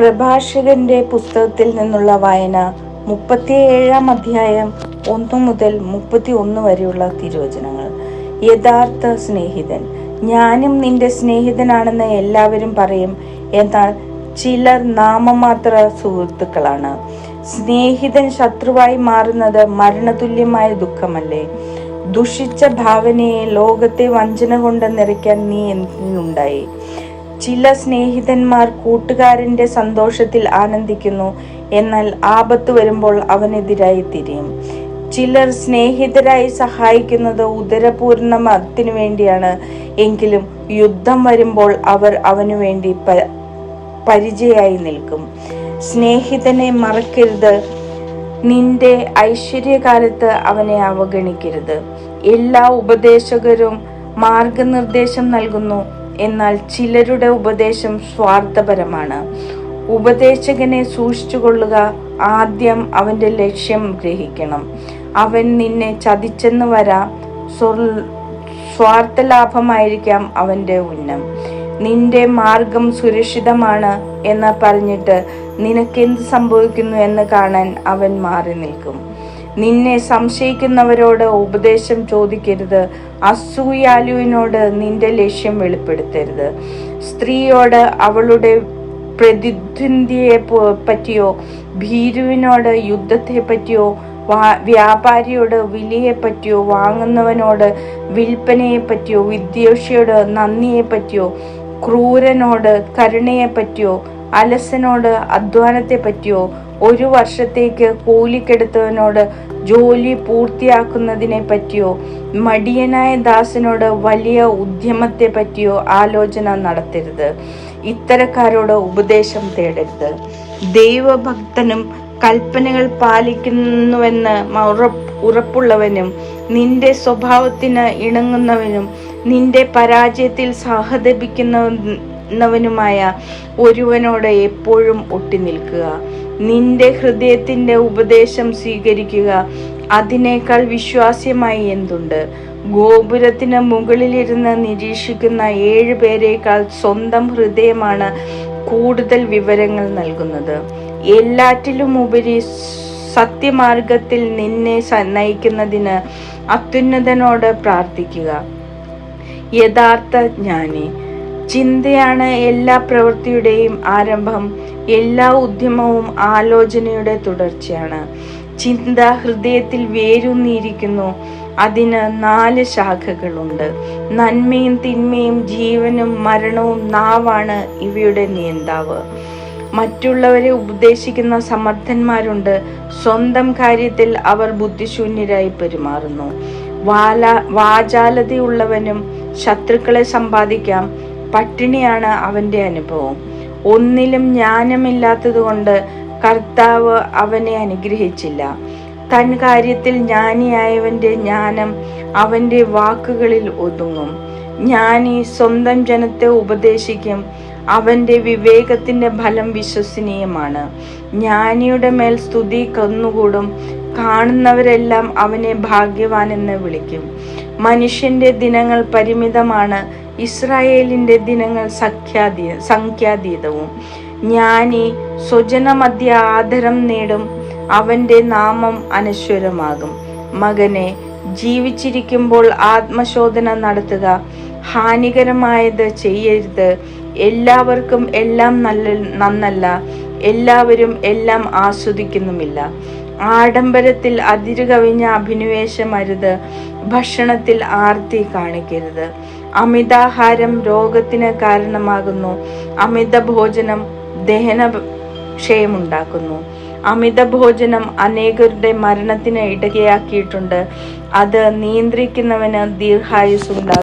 പ്രഭാഷകന്റെ പുസ്തകത്തിൽ നിന്നുള്ള വായന മുപ്പത്തിയേഴാം അധ്യായം ഒന്നു മുതൽ മുപ്പത്തി ഒന്ന് വരെയുള്ള തിരുവചനങ്ങൾ. യഥാർത്ഥ സ്നേഹിതൻ. ഞാനും നിന്റെ സ്നേഹിതനാണെന്ന് എല്ലാവരും പറയും. എന്നാൽ ചിലർ നാമമാത്ര സുഹൃത്തുക്കളാണ്. സ്നേഹിതൻ ശത്രുവായി മാറുന്നത് മരണതുല്യമായ ദുഃഖമല്ലേ? ദുഷിച്ച ഭാവനയെ ലോകത്തെ വഞ്ചന കൊണ്ട് നിറയ്ക്കാൻ നീ എന്തിനുണ്ടായി? ചില സ്നേഹിതന്മാർ കൂട്ടുകാരന്റെ സന്തോഷത്തിൽ ആനന്ദിക്കുന്നു. എന്നാൽ ആപത്ത് വരുമ്പോൾ അവനെതിരായി തിരിയും. ചിലർ സ്നേഹിതരായി സഹായിക്കുന്നത് ഉദരപൂർണമത്തിനു വേണ്ടിയാണ്. എങ്കിലും യുദ്ധം വരുമ്പോൾ അവർ അവനു വേണ്ടി പരിചയായി നിൽക്കും. സ്നേഹിതനെ മറക്കരുത്. നിന്റെ ഐശ്വര്യകാലത്ത് അവനെ അവഗണിക്കരുത്. എല്ലാ ഉപദേശകരും മാർഗനിർദ്ദേശം നൽകുന്നു. എന്നാൽ ചിലരുടെ ഉപദേശം സ്വാർത്ഥപരമാണ്. ഉപദേശകനെ സൂക്ഷിച്ചുകൊള്ളുക ആദ്യം അവന്റെ ലക്ഷ്യം ഗ്രഹിക്കണം. അവൻ നിന്നെ ചതിച്ചെന്ന് വരാം സ്വർ- സ്വാർത്ഥലാഭമായിരിക്കാം അവന്റെ ഉന്നം. നിന്റെ മാർഗം സുരക്ഷിതമാണ് എന്ന് പറഞ്ഞിട്ട് നിനക്കെന്ത് സംഭവിക്കുന്നു എന്ന് കാണാൻ അവൻ മാറി നിൽക്കും. നിന്നെ സംശയിക്കുന്നവരോട് ഉപദേശം ചോദിക്കരുത്. അസൂയാലുവിനോട് നിന്റെ ലക്ഷ്യം വെളിപ്പെടുത്തരുത്. സ്ത്രീയോട് അവളുടെ പ്രതിദ്വന്ദിയെ പറ്റിയോ ഭീരുവിനോട് യുദ്ധത്തെ പറ്റിയോ വ്യാപാരിയോട് വിലയെ പറ്റിയോ വാങ്ങുന്നവനോട് വിൽപ്പനയെ പറ്റിയോ വിദ്വേഷിയോട് നന്ദിയെ പറ്റിയോ ക്രൂരനോട് കരുണയെ പറ്റിയോ അലസനോട് അധ്വാനത്തെ പറ്റിയോ ഒരു വർഷത്തേക്ക് കൂലിക്കെടുത്തവനോട് ജോലി പൂർത്തിയാക്കുന്നതിനെ പറ്റിയോ മടിയനായ ദാസനോട് വലിയ ഉദ്യമത്തെ പറ്റിയോ ആലോചന നടത്തരുത്. ഇത്തരക്കാരോട് ഉപദേശം തേടരുത്. ദൈവഭക്തനും കൽപ്പനകൾ പാലിക്കുന്നുവെന്ന് ഉറപ്പ് ഉറപ്പുള്ളവനും നിന്റെ സ്വഭാവത്തിന് ഇണങ്ങുന്നവനും നിന്റെ പരാജയത്തിൽ സഹതപിക്കുന്നവനുമായ ഒരുവനോട് എപ്പോഴും ഒട്ടി നിൽക്കുക നിന്റെ ഹൃദയത്തിന്റെ ഉപദേശം സ്വീകരിക്കുക. അതിനേക്കാൾ വിശ്വാസ്യമായി എന്തുണ്ട്? ഗോപുരത്തിന് മുകളിലിരുന്ന് നിരീക്ഷിക്കുന്ന ഏഴ് പേരേക്കാൾ സ്വന്തം ഹൃദയമാണ് കൂടുതൽ വിവരങ്ങൾ നൽകുന്നത്. എല്ലാറ്റിലും ഉപരി സത്യമാർഗത്തിൽ നിന്നെ നയിക്കുന്നതിന് അത്യുന്നതനോട് പ്രാർത്ഥിക്കുക. യഥാർത്ഥ ജ്ഞാനി. ചിന്തയാണ് എല്ലാ പ്രവൃത്തിയുടെയും ആരംഭം എല്ലാ ഉദ്യമവും ആലോചനയുടെ തുടർച്ചയാണ്. ചിന്ത ഹൃദയത്തിൽ വേരൂന്നിയിരിക്കുന്നു. അതിന് നാല് ശാഖകളുണ്ട്. നന്മയും തിന്മയും ജീവനും മരണവും നാവാണ് ഇവയുടെ നിയന്താവ് മറ്റുള്ളവരെ ഉപദേശിക്കുന്ന സമർത്ഥന്മാരുണ്ട്. സ്വന്തം കാര്യത്തിൽ അവർ ബുദ്ധിശൂന്യരായി പെരുമാറുന്നു. വാല വാചാലതയുള്ളവനും ശത്രുക്കളെ സമ്പാദിക്കാം. പട്ടിണിയാണ് അവന്റെ അനുഭവം. ഒന്നിലും ജ്ഞാനമില്ലാത്തതുകൊണ്ട് കർത്താവ് അവനെ അനുഗ്രഹിച്ചില്ല. തൻ കാര്യത്തിൽ ജ്ഞാനിയായവന്റെ ജ്ഞാനം അവന്റെ വാക്കുകളിൽ ഒതുങ്ങും. ജ്ഞാനി സ്വന്തം ജനത്തെ ഉപദേശിക്കും. അവന്റെ വിവേകത്തിന്റെ ഫലം വിശ്വസനീയമാണ്. ജ്ഞാനിയുടെ മേൽ സ്തുതി കന്നുകൂടും. കാണുന്നവരെല്ലാം അവനെ ഭാഗ്യവാനെന്ന് വിളിക്കും. മനുഷ്യന്റെ ദിനങ്ങൾ പരിമിതമാണ്. ഇസ്രായേലിന്റെ ദിനങ്ങൾ സഖ്യാതീ സംഖ്യാതീതവും. ജ്ഞാനി സ്വജനമധ്യ ആദരം നേടും. അവന്റെ നാമം അനശ്വരമാകും. മകനെ ജീവിച്ചിരിക്കുമ്പോൾ ആത്മശോധന നടത്തുക. ഹാനികരമായത് ചെയ്യരുത്. എല്ലാവർക്കും എല്ലാം നല്ല നന്നല്ല. എല്ലാവരും എല്ലാം ആസ്വദിക്കുന്നുമില്ല. ആഡംബരത്തിൽ അതിരുകവിഞ്ഞ അഭിനിവേശം അരുത് ഭക്ഷണത്തിൽ ആർത്തി കാണിക്കരുത്. അമിതാഹാരം രോഗത്തിന് കാരണമാകുന്നു. അമിത ഭോജനം ദഹന ക്ഷയമുണ്ടാക്കുന്നു അമിത ഭോജനം അനേകരുടെ മരണത്തിന് ഇടയാക്കിയിട്ടുണ്ട്. അത് നിയന്ത്രിക്കുന്നവന് ദീർഘായുസ് ഉണ്ടാകും